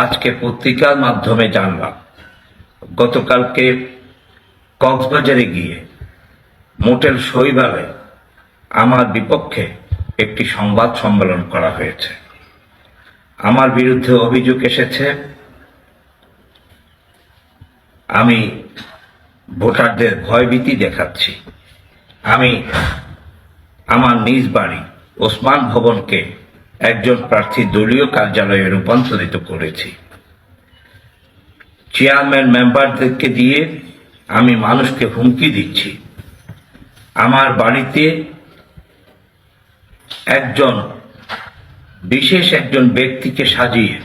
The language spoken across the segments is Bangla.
আজকে পত্রিকার মাধ্যমে জানলাম, গতকালকে কক্সবাজারে গিয়ে মোটেল শৈবালে আমার বিপক্ষে একটি সংবাদ সম্মেলন করা হয়েছে। আমার বিরুদ্ধে অভিযোগ এসেছে, আমি ভোটারদের ভয়ভীতি দেখাচ্ছি। আমি আমার নিজ বাড়ি ওসমান ভবনকে একজন প্রার্থী দলীয় কার্যালয়ে রূপান্তরিত করেছি। চেয়ারম্যান মেম্বারদেরকে দিয়ে আমি মানুষকে হুমকি দিচ্ছি। আমার বাড়িতে একজন, বিশেষ একজন ব্যক্তিকে সাজিয়ে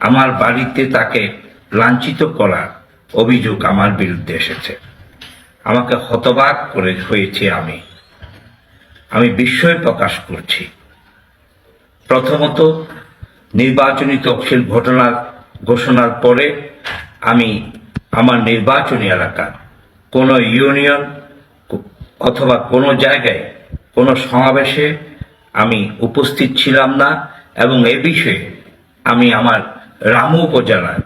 আমার বাড়িতে তাকে লাঞ্ছিত করার অভিযোগ আমার বিরুদ্ধে এসেছে। আমাকে হতবাক করে হয়েছে আমি। আমি বিস্ময় প্রকাশ করছি। প্রথমত নির্বাচনী তফসিল ঘটনার ঘোষণার পরে আমি আমার নির্বাচনী এলাকা, কোনো ইউনিয়ন অথবা কোনো জায়গায়, কোনো সমাবেশে আমি উপস্থিত ছিলাম না এবং এ বিষয়ে আমি আমার রামু উপজেলার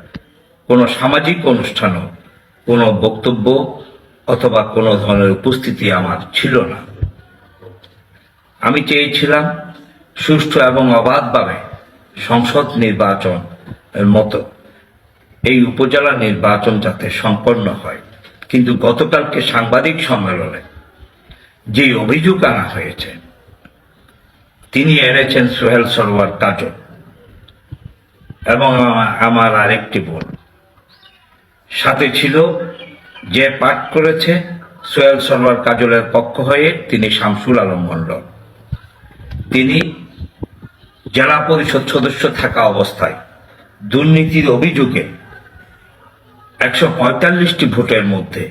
কোনো সামাজিক অনুষ্ঠানও, কোনো বক্তব্য অথবা কোনো ধরনের উপস্থিতি আমার ছিল না। আমি চেয়েছিলাম সুষ্ঠু এবং অবাধভাবে সংসদ নির্বাচন মতো এই উপজেলা নির্বাচন যাতে সম্পন্ন হয়। কিন্তু গতকালকে সাংবাদিক সম্মেলনে যে অভিযোগ আনা হয়েছে, তিনি এনেছেন সোহেল সরোয়ার কাজল এবং আমার আরেকটি বোন। সাথে ছিল যে পাঠ করেছে সোহেল সরোয়ার কাজলের পক্ষ হয়ে তিনি শামসুল আলম মন্ডল তিনি জেলা পরিষদ সদস্য থাকা অবস্থায় দুর্নীতির অভিযোগে একশো পঁয়তাল্লিশটি ভোটের মধ্যে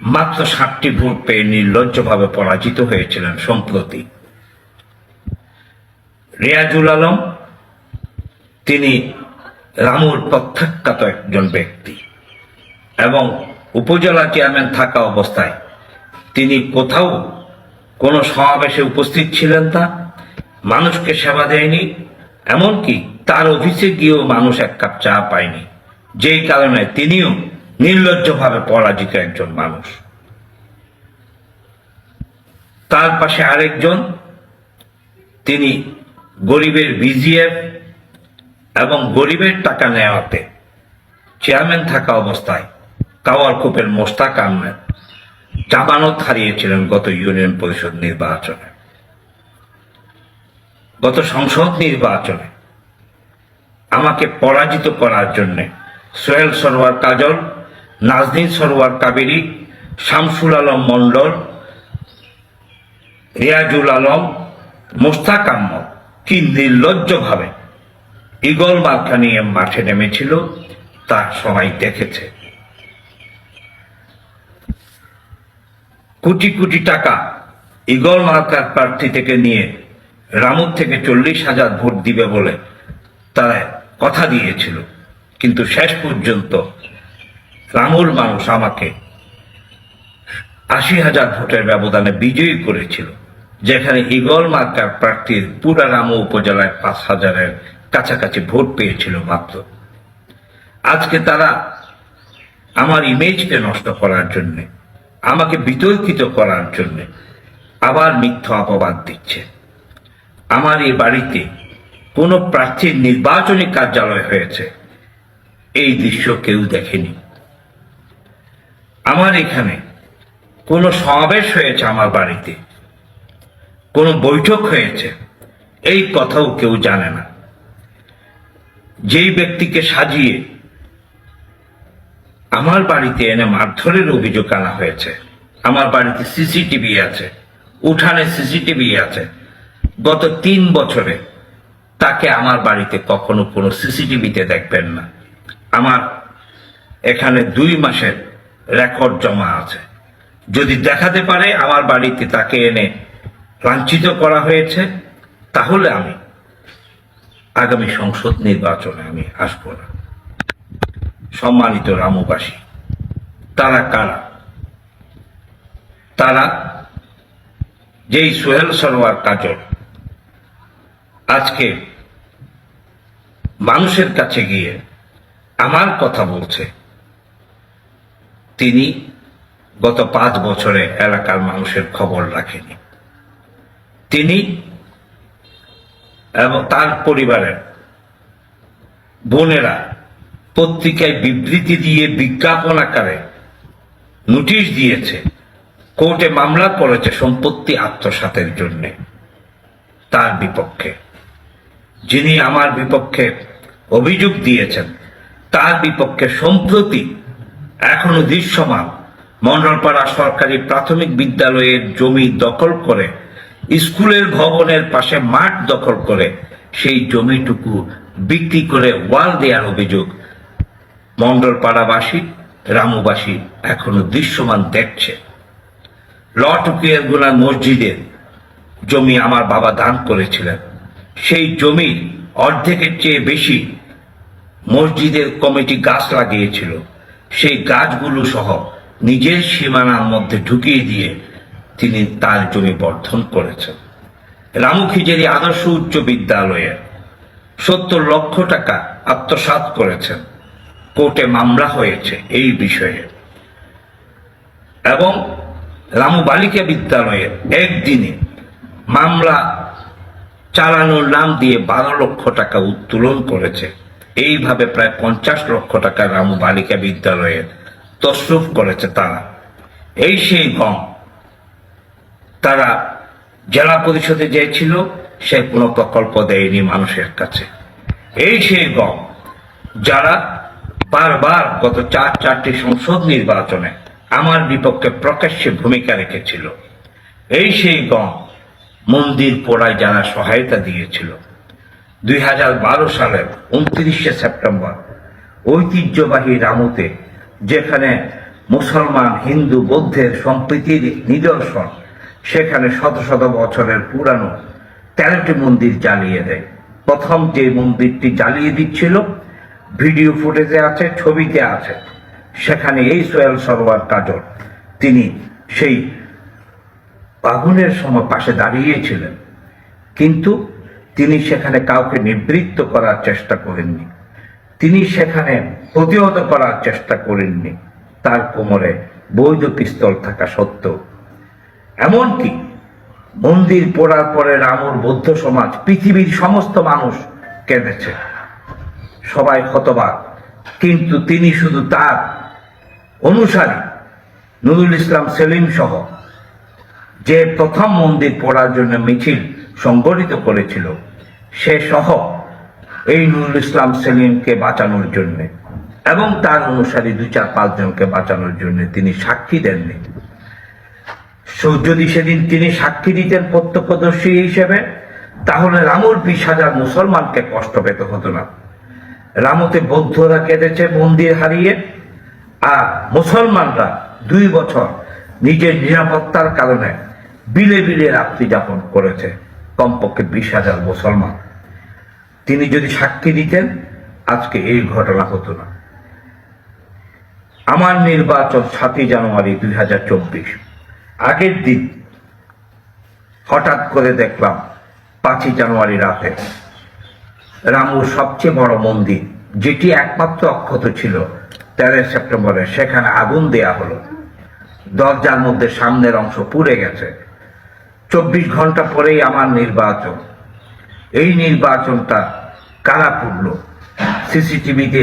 মাত্র ষাটটি ভোট পেয়ে নির্লজ্জভাবে পরাজিত হয়েছিলেন সম্প্রতি। রিয়াজুল আলম, তিনি রামুর প্রত্যাখ্যাত একজন ব্যক্তি এবং উপজেলা চেয়ারম্যান থাকা অবস্থায় তিনি কোথাও কোনো সমাবেশে উপস্থিত ছিলেন না। মানুষকে সেবা দেয়নি, এমনকি তার অফিসে গিয়েও মানুষ এক কাপ চা পায়নি। যেই কারণে তিনিও নির্লজ্জভাবে পরাজিত একজন মানুষ। তার পাশে আরেকজন, তিনি গরিবের বিজিএফ এবং গরিবের টাকা নেওয়াতে চেয়ারম্যান থাকা অবস্থায় কাওয়ারকুপের মোস্তাক আহমেদ জামানত হারিয়েছিলেন গত ইউনিয়ন পরিষদ নির্বাচনে। গত সংসদ নির্বাচনে আমাকে পরাজিত করার জন্যে সোহেল সরোয়ার কাজল, নাজনীন সরোয়ার কাবেরি, শামসুল আলম মন্ডল রিয়াজুল আলম, মোস্তাক আহমদ কি নির্লজ্জভাবে ইগল মার্কা নিয়ে মাঠে নেমেছিল তা সবাই দেখেছে। কোটি কোটি টাকা ইগল মার্কার প্রার্থী থেকে নিয়ে রামুর থেকে চল্লিশ হাজার ভোট দিবে বলে তারা কথা দিয়েছিল। কিন্তু শেষ পর্যন্ত রামুর মানুষ আমাকে আশি হাজার ভোটের ব্যবধানে বিজয়ী করেছিল, যেখানে ইগল মার্কার প্রার্থীর পুরা রামু উপজেলায় পাঁচ হাজারের কাছাকাছি ভোট পেয়েছিল মাত্র। আজকে তারা আমার ইমেজকে নষ্ট করার জন্যে, আমাকে বিতর্কিত করার জন্যে আবার মিথ্যা অপবাদ দিচ্ছে। আমার এই বাড়িতে কোনো প্রার্থীর নির্বাচনী কার্যালয় হয়েছে। এই দৃশ্য কেউ দেখেনি। আমার এখানে কোনো সমাবেশ হয়েছে আমার বাড়িতে। কোনো বৈঠক হয়েছে। এই কথাও কেউ জানে না। যেই ব্যক্তিকে সাজিয়ে আমার বাড়িতে এনে মারধরের অভিযোগ আনা হয়েছে, আমার বাড়িতে সিসিটিভি আছে, উঠানে সিসিটিভি আছে গত তিন বছরে তাকে আমার বাড়িতে কখনো কোনো সিসিটিভিতে দেখবেন না। আমার এখানে দুই মাসের রেকর্ড জমা আছে। যদি দেখাতে পারে আমার বাড়িতে তাকে এনে লাঞ্ছিত করা হয়েছে, তাহলে আমি আগামী সংসদ নির্বাচনে আমি আসব না। সম্মানিত রামুবাসী, তারা কারা? তারা যেই সোহেল সরোয়ার কাজল আজকে মানুষের কাছে গিয়ে আমার কথা বলছে। তিনি গত পাঁচ বছরে এলাকার মানুষের খবর রাখেনি। তিনি এবং তার পরিবারের বোনেরা পত্রিকায় বিবৃতি দিয়ে বিজ্ঞাপন আকারে নোটিশ দিয়েছে, কোর্টে মামলা করেছে সম্পত্তি আত্মসাতের জন্য, তার বিপক্ষে। যিনি আমার বিপক্ষে অভিযোগ দিয়েছেন, তার বিপক্ষে সম্প্রতি এখনও দৃশ্যমান মন্ডলপাড়া সরকারি প্রাথমিক বিদ্যালয়ের জমি দখল করে, স্কুলের ভবনের পাশে মাঠ দখল করে সেই জমিটুকু বিক্রি করে ওয়াল দেওয়ার অভিযোগ মন্ডলপাড়াবাসী রামুবাসী এখনও দৃশ্যমান দেখছে। লটুকিয়ারগুলা মসজিদের জমি আমার বাবা দান করেছিলেন। সেই জমি অর্ধেকের চেয়ে বেশি মসজিদের কমিটি গাছ লাগিয়েছিল। সেই গাছগুলো সহ নিজের সীমানার মধ্যে ঢুকিয়ে দিয়ে তিনি তার জমি বর্ধন করেছেন। রামু খিজেরি আদর্শ উচ্চ বিদ্যালয়ে সত্তর লক্ষ টাকা আত্মসাৎ করেছেন। কোর্টে মামলা হয়েছে এই বিষয়ে। এবং রামু বালিকা বিদ্যালয়ে একদিনে মামলা চালানোর নাম দিয়ে বারো লক্ষ টাকা উত্তোলন করেছে। এইভাবে প্রায় পঞ্চাশ লক্ষ টাকা রামু বালিকা বিদ্যালয়ে তসরুফ করেছে তারা। এই সেই গম তারা জেলা পরিষদে চেয়েছিল সে কোনো প্রকল্প দেয়নি মানুষের কাছে। এই সেই গম যারা বারবার গত চার চারটি সংসদ নির্বাচনে আমার বিপক্ষে প্রকাশ্যে ভূমিকা রেখেছিল, এই সেই গম মন্দির পোড়ায় যারা সহায়তা দিয়েছিল। দুই হাজার বারো সালের উনত্রিশে সেপ্টেম্বর ঐতিহ্যবাহী রামুতে, যেখানে মুসলমান, হিন্দু, বৌদ্ধের সম্প্রীতির নিদর্শন, সেখানে শত শত বছরের পুরানো তেরোটি মন্দির জ্বালিয়ে দেয়। প্রথম যে মন্দিরটি জ্বালিয়ে দিচ্ছিল, ভিডিও ফুটেজে আছে, ছবিতে আছে। সেখানে এই সোহেল সরোয়ার কাজল তিনি সেই আগুনের সময় পাশে দাঁড়িয়েছিলেন। কিন্তু তিনি সেখানে কাউকে নিবৃত্ত করার চেষ্টা করেননি। তিনি সেখানে প্রতিহত করার চেষ্টা করেননি। তার কোমরে বৈধ পিস্তল থাকা সত্ত্বেও। এমনকি মন্দির পড়ার পরে রামুর বৌদ্ধ সমাজ পৃথিবীর সমস্ত মানুষ কেঁদেছে। সবাই হতবাক। কিন্তু তিনি শুধু তার অনুসারী, নুরুল ইসলাম সেলিম সহ যে প্রথম মন্দির পড়ার জন্য মিছিল সংগঠিত করেছিল, সে সহ এই নুরুল ইসলাম সেলিমকে বাঁচানোর জন্য এবং তার অনুসারী দুই চার পাঁচজনকে বাঁচানোর জন্য তিনি সাক্ষী দেননি। যদি সেদিন তিনি সাক্ষী দিতেন প্রত্যক্ষদর্শী হিসেবে, তাহলে রামুর বিশ হাজার মুসলমানকে কষ্ট পেতে হতো না। রামুতে বৌদ্ধরা কেঁদেছে মন্দির হারিয়ে, আর মুসলমানরা দুই বছর নিজের নিরাপত্তার কারণে বিলে বিলে রাত্রি যাপন করেছে। কমপক্ষে বিশ হাজার মুসলমান। তিনি যদি সাক্ষী দিতেন, আজকে এই ঘটনা হতো না। আমার নির্বাচন সাতই জানুয়ারি দুই হাজার চব্বিশ। আগের দিন হঠাৎ করে দেখলাম পাঁচই জানুয়ারি রাতে রামুর সবচেয়ে বড় মন্দির, যেটি একমাত্র অক্ষত ছিল, তেরোই সেপ্টেম্বরে, সেখানে আগুন দেয়া হলো। দরজার মধ্যে সামনের অংশ পুড়ে গেছে। চব্বিশ ঘণ্টা পরেই আমার নির্বাচন। এই নির্বাচনটা কারা পুড়ল সিসিটিভিতে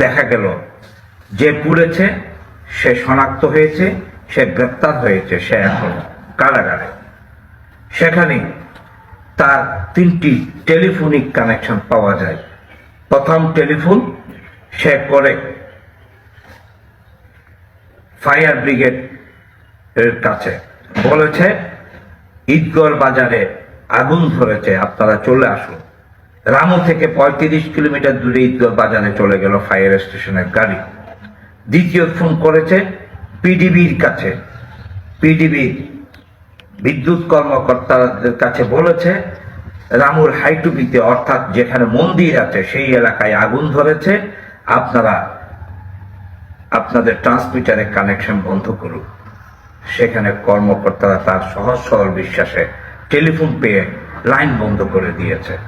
দেখা গেল, যে পুড়েছে সে শনাক্ত হয়েছে, সে গ্রেপ্তার হয়েছে, সে এখন কারাগারে। সেখানে তার তিনটি টেলিফোনিক কানেকশন পাওয়া যায়। প্রথম টেলিফোন সে করে ফায়ার ব্রিগেড এর কাছে। বলেছে ঈদগড় বাজারে আগুন ধরেছে। আপনারা চলে আসুন। রামু থেকে পঁয়ত্রিশ কিলোমিটার দূরে ঈদগড় বাজারে চলে গেল ফায়ার স্টেশনের গাড়ি। দ্বিতীয় ফোন করেছে পিডিবির কাছে। পিডিবি বিদ্যুৎ কর্মকর্তাদের কাছে বলেছে, রামুর হাইটুপিতে, অর্থাৎ যেখানে মন্দির আছে, সেই এলাকায় আগুন ধরেছে। আপনারা, আপনাদের ট্রান্সমিটারে কানেকশন বন্ধ করুন। সেখানে কর্মকর্তারা তার সহজ সরল বিশ্বাসে টেলিফোন পেয়ে লাইন বন্ধ করে দিয়েছে।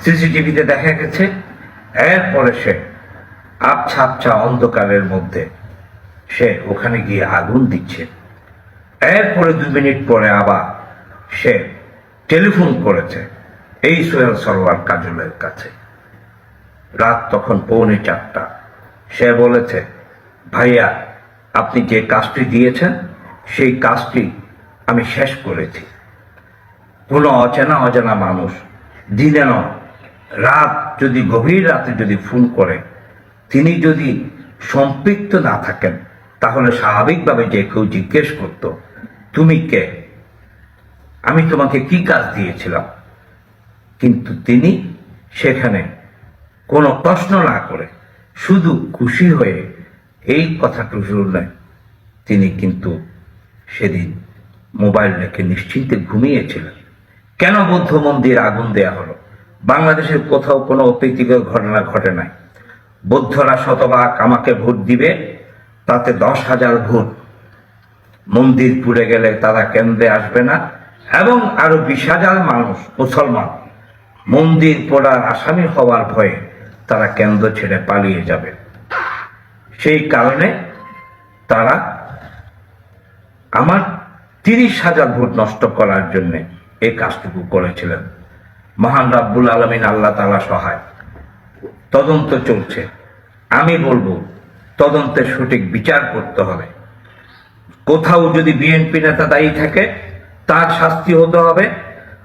সিসিটিভিতে দেখা গেছে এরপরে সে আবছা আবছা অন্ধকারের মধ্যে সে ওখানে গিয়ে আগুন দিচ্ছে। এরপরে দুই মিনিট পরে আবার সে টেলিফোন করেছে এই সোহেল সরওয়ার কাজলের কাছে। রাত তখন পৌনে চারটা। সে বলেছে, ভাইয়া, আপনি যে কাজটি দিয়েছেন সেই কাজটি আমি শেষ করেছি। কোনো অচেনা অজানা মানুষ দিনে নয় রাত যদি গভীর রাতে যদি ফোন করে, তিনি যদি সম্পৃক্ত না থাকেন, তাহলে স্বাভাবিকভাবে যে কেউ জিজ্ঞেস করতো, তুমি কে? আমি তোমাকে কি কাজ দিয়েছিলাম? কিন্তু তিনি সেখানে কোনো প্রশ্ন না করে শুধু খুশি হয়ে, এই কথাটা শুনলেন তিনি কিন্তু সেদিন মোবাইল রেখে নিশ্চিন্তে ঘুমিয়েছিলেন। কেন বৌদ্ধ মন্দির আগুন দেয়া হলো? বাংলাদেশের কোথাও কোনো অপ্রীতিকর ঘটনা ঘটে নাই। বৌদ্ধরা শতভাগ আমাকে ভোট দিবে, তাতে দশ হাজার ভোট। মন্দির পুড়ে গেলে তারা কেন্দ্রে আসবে না, এবং আরও বিশ হাজার মানুষ মুসলমান। মন্দির পোড়ার আসামি হওয়ার ভয়ে তারা কেন্দ্র ছেড়ে পালিয়ে যাবে। সেই কারণে তারা আমার তিরিশ হাজার ভোট নষ্ট করার জন্য এই কাজটুকু করেছিলেন। মহান রাব্বুল আলমিন আল্লাহ তালা সহায়। তদন্ত চলছে। আমি বলব তদন্তের সঠিক বিচার করতে হবে। কোথাও যদি বিএনপি নেতা দায়ী থাকে, তার শাস্তি হতে হবে।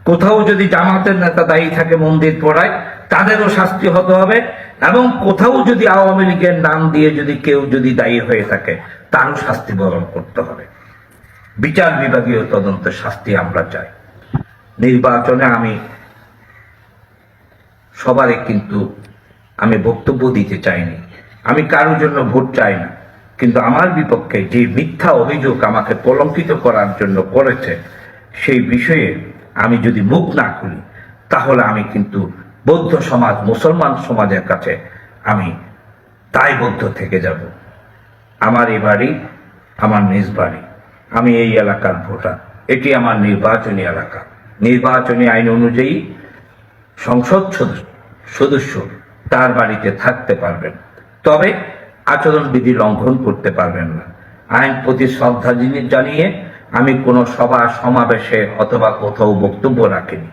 কোথাও যদি জামাতের নেতা দায়ী থাকে মন্দির পড়ায়, তাদেরও শাস্তি হতে হবে। এবং কোথাও যদি আওয়ামী লীগের নাম দিয়ে যদি কেউ যদি দায়ী হয়ে থাকে, তারও শাস্তি বরণ করতে হবে। বিচার বিভাগীয় তদন্তের শাস্তি আমরা চাই। নির্বাচনে আমি, সবারই কিন্তু আমি বক্তব্য দিতে চাইনি। আমি কারোর জন্য ভোট চাই না। কিন্তু আমার বিপক্ষে যে মিথ্যা অভিযোগ আমাকে কলঙ্কিত করার জন্য করেছে, সেই বিষয়ে আমি যদি মুখ না খুলি, তাহলে আমি কিন্তু বৌদ্ধ সমাজ, মুসলমান সমাজের কাছে আমি দায়বদ্ধ থেকে যাব। আমার এই বাড়ি, আমার নিজ বাড়ি। আমি এই এলাকার ভোটার। এটি আমার নির্বাচনী এলাকা। নির্বাচনী আইন অনুযায়ী সংসদ সদস্য- তার বাড়িতে থাকতে পারবেন। তবে আচরণবিধি লঙ্ঘন করতে পারবেন না। আইন প্রতি শ্রদ্ধা জানিয়ে আমি কোনো সভা, সমাবেশে অথবা কোথাও বক্তব্য রাখিনি।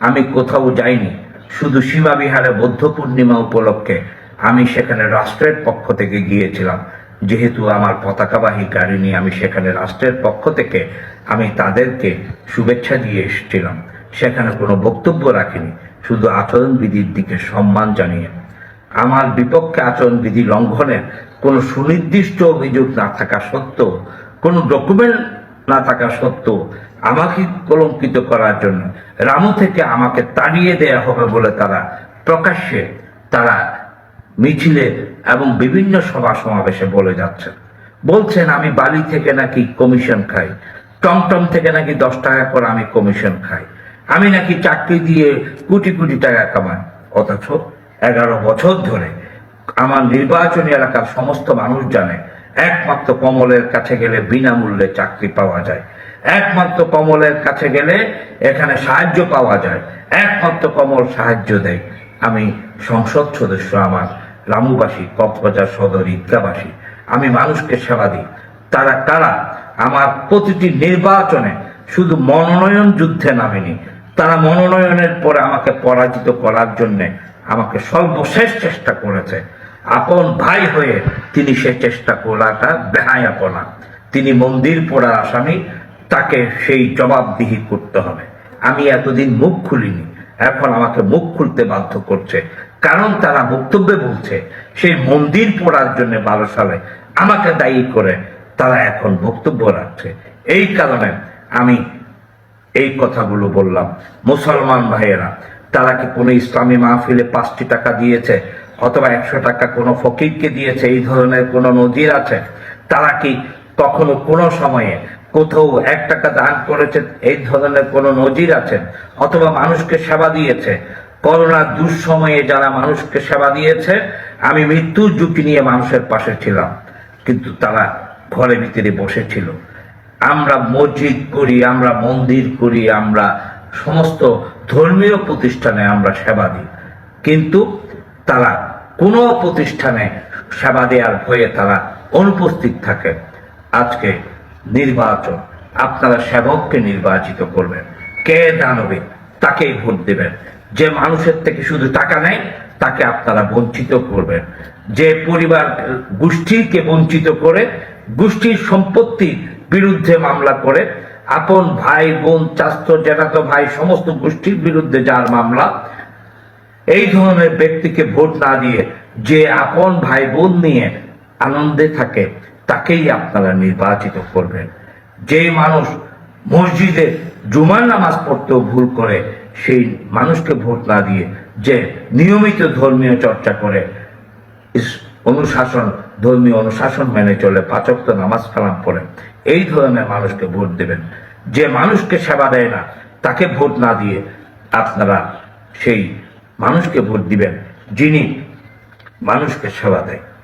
আমি কোথাও যাইনি। শুধু সীমা বিহারে বৌদ্ধ পূর্ণিমা উপলক্ষে আমি সেখানে রাষ্ট্রের পক্ষ থেকে গিয়েছিলাম। যেহেতু আমার পতাকাবাহী গাড়ি নিয়ে আমি সেখানে রাষ্ট্রের পক্ষ থেকে আমি তাদেরকে শুভেচ্ছা দিয়ে এসেছিলাম। সেখানে কোনো বক্তব্য রাখিনি, শুধু আচরণবিধির দিকে সম্মান জানিয়ে। আমার বিপক্ষে আচরণবিধি লঙ্ঘনের কোনো সুনির্দিষ্ট অভিযোগ না থাকা সত্ত্বেও, কোনো ডকুমেন্ট না থাকা সত্ত্বেও আমাকে কলঙ্কিত করার জন্য রামু থেকে আমাকে তাড়িয়ে দেয়া হবে বলে তারা প্রকাশ্যে তারা মিছিলে এবং বিভিন্ন সভা সমাবেশে বলে যাচ্ছেন বলছেন, আমি বালি থেকে নাকি কমিশন খাই। টমটম থেকে নাকি দশ টাকা করে আমি কমিশন খাই। আমি নাকি চাকরি দিয়ে কোটি কোটি টাকা কামাই। অথচ এগারো বছর ধরে আমার নির্বাচনী এলাকার সমস্ত মানুষ জানে, একমাত্র কমলের কাছে গেলে বিনামূল্যে চাকরি পাওয়া যায়। একমাত্র কমলের কাছে গেলে এখানে সাহায্য পাওয়া যায়। একমাত্র কমল সাহায্য দেয়। আমি সংসদ সদস্য আমার। রামুবাসী, কক্সবাজার সদর ঈদগাবাসী আমি মানুষকে সেবা দিই। তারা কারা আমার প্রতিটি নির্বাচনে শুধু মনোনয়ন যুদ্ধে নামেনি। তারা মনোনয়নের পরে আমাকে পরাজিত করার জন্য আমাকে সর্বশেষ চেষ্টা করেছে। আপন ভাই হয়ে তিনি সে চেষ্টা করাটা বেহায়াপনা। তিনি মন্দির পড়ার আসামি, তাকে সেই জবাবদিহি করতে হবে। আমি এতদিন মুখ খুলিনি। এখন আমাকে মুখ খুলতে বাধ্য করছে। কারণ তারা বক্তব্যে বলছে, সেই মন্দির পড়ার জন্য বারো সালে আমাকে দায়ী করে তারা এখন বক্তব্য রাখছে। এই কারণে আমি এই কথাগুলো বললাম। মুসলমান ভাইয়েরা, তারা কি কোনো ইসলামী মাহফিলে পাঁচটি টাকা দিয়েছে অথবা একশো টাকা কোনো ফকিরকে দিয়েছে? এই ধরনের কোনো নজির আছে? তারা কি কখনো কোনো সময়ে কোথাও এক টাকা দান করেছে এই ধরনের কোনো নজির আছে অথবা মানুষকে সেবা দিয়েছে। করোনার দুঃসময়ে যারা মানুষকে সেবা দিয়েছে, আমি মৃত্যুর ঝুঁকি নিয়ে মানুষের পাশে ছিলাম, কিন্তু তারা ঘরে ভিতরে বসেছিল আমরা মসজিদ করি, আমরা মন্দির করি, আমরা সমস্ত ধর্মীয় প্রতিষ্ঠানে আমরা সেবা দিই। কিন্তু তারা কোনো প্রতিষ্ঠানে সেবা দেওয়ার ভয়ে তারা অনুপস্থিত থাকে। আজকে নির্বাচন আপনারা সেবককে নির্বাচিত করবেন। কে দানবে, তাকেই ভোট দেবেন। যে মানুষের থেকে শুধু টাকা নেয়, তাকে আপনারা বঞ্চিত করবেন। যে পরিবার গোষ্ঠীকে বঞ্চিত করে, গোষ্ঠীর সম্পত্তির বিরুদ্ধে মামলা করে, আপন ভাই, বোন চাস্ত জ্যাঠাতো ভাই, সমস্ত গোষ্ঠীর বিরুদ্ধে যার মামলা, এই ধরনের ব্যক্তিকে ভোট না দিয়ে যে আপন ভাই, বোন নিয়ে আনন্দে থাকে তাকেই আপনারা নির্বাচিত করবেন। যে মানুষ মসজিদে জুমার নামাজ পড়তেও ভুল করে, সেই মানুষকে ভোট না দিয়ে যে নিয়মিত ধর্মীয় চর্চা করে অনুশাসন, ধর্মীয় অনুশাসন মেনে চলে পাচক নামাজ কালাম পড়ে, এই ধরনের মানুষকে ভোট দেবেন। যে মানুষকে সেবা দেয় না, তাকে ভোট না দিয়ে আপনারা সেই মানুষকে ভোট দিবেন, যিনি মানুষকে সেবা দেয়।